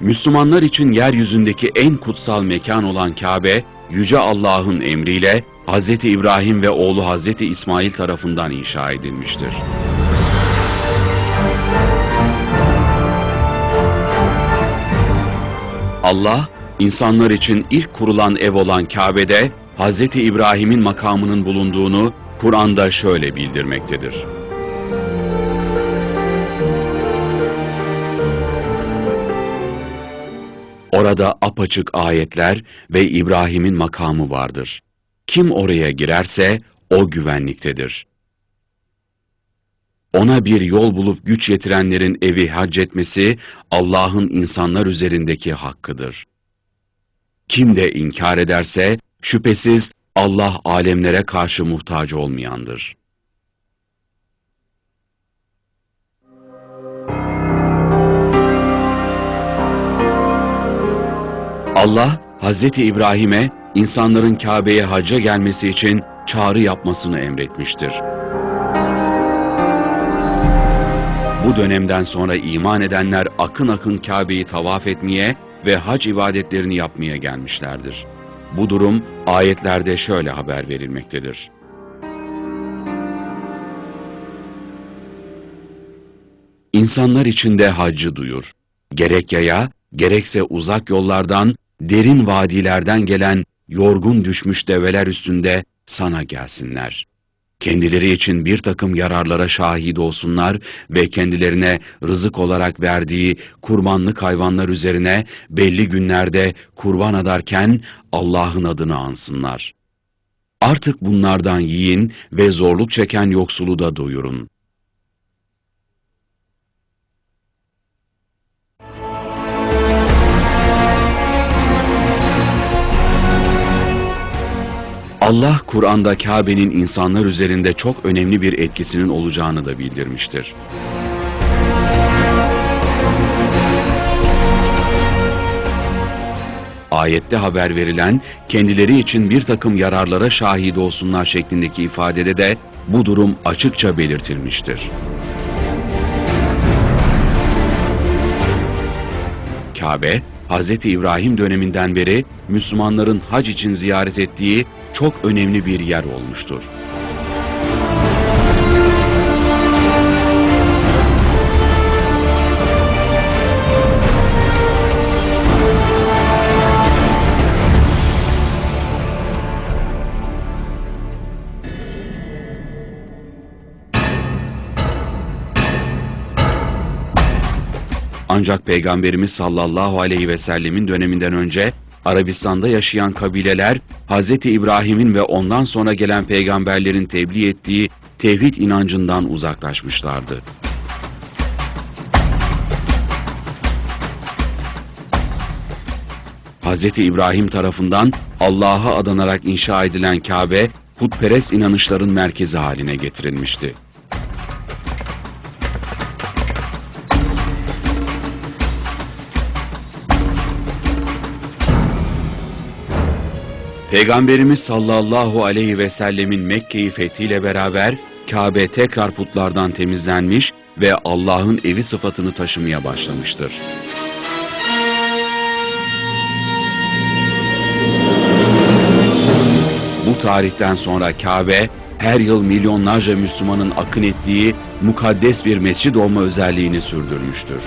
Müslümanlar için yeryüzündeki en kutsal mekan olan Kabe, Yüce Allah'ın emriyle Hz. İbrahim ve oğlu Hz. İsmail tarafından inşa edilmiştir. Allah, insanlar için ilk kurulan ev olan Kabe'de Hz. İbrahim'in makamının bulunduğunu Kur'an'da şöyle bildirmektedir. Orada apaçık ayetler ve İbrahim'in makamı vardır. Kim oraya girerse o güvenliktedir. Ona bir yol bulup güç yetirenlerin evi hac etmesi Allah'ın insanlar üzerindeki hakkıdır. Kim de inkar ederse şüphesiz Allah alemlere karşı muhtaç olmayandır. Allah, Hz. İbrahim'e insanların Kabe'ye hacca gelmesi için çağrı yapmasını emretmiştir. Bu dönemden sonra iman edenler akın akın Kabe'yi tavaf etmeye ve hac ibadetlerini yapmaya gelmişlerdir. Bu durum ayetlerde şöyle haber verilmektedir. İnsanlar içinde haccı duyur. Gerek yaya, gerekse uzak yollardan, derin vadilerden gelen yorgun düşmüş develer üstünde sana gelsinler. Kendileri için bir takım yararlara şahit olsunlar ve kendilerine rızık olarak verdiği kurbanlık hayvanlar üzerine belli günlerde kurban adarken Allah'ın adını ansınlar. Artık bunlardan yiyin ve zorluk çeken yoksulu da doyurun. Allah Kur'an'da Kabe'nin insanlar üzerinde çok önemli bir etkisinin olacağını da bildirmiştir. Ayette haber verilen kendileri için bir takım yararlara şahit olsunlar şeklindeki ifadede de bu durum açıkça belirtilmiştir. Kabe, Hz. İbrahim döneminden beri Müslümanların hac için ziyaret ettiği çok önemli bir yer olmuştur. Ancak Peygamberimiz sallallahu aleyhi ve sellemin döneminden önce Arabistan'da yaşayan kabileler Hz. İbrahim'in ve ondan sonra gelen peygamberlerin tebliğ ettiği tevhid inancından uzaklaşmışlardı. Hz. İbrahim tarafından Allah'a adanarak inşa edilen Kabe, putperest inanışların merkezi haline getirilmişti. Peygamberimiz sallallahu aleyhi ve sellemin Mekke'yi fethiyle beraber Kabe tekrar putlardan temizlenmiş ve Allah'ın evi sıfatını taşımaya başlamıştır. Bu tarihten sonra Kabe, her yıl milyonlarca Müslümanın akın ettiği mukaddes bir mescid olma özelliğini sürdürmüştür.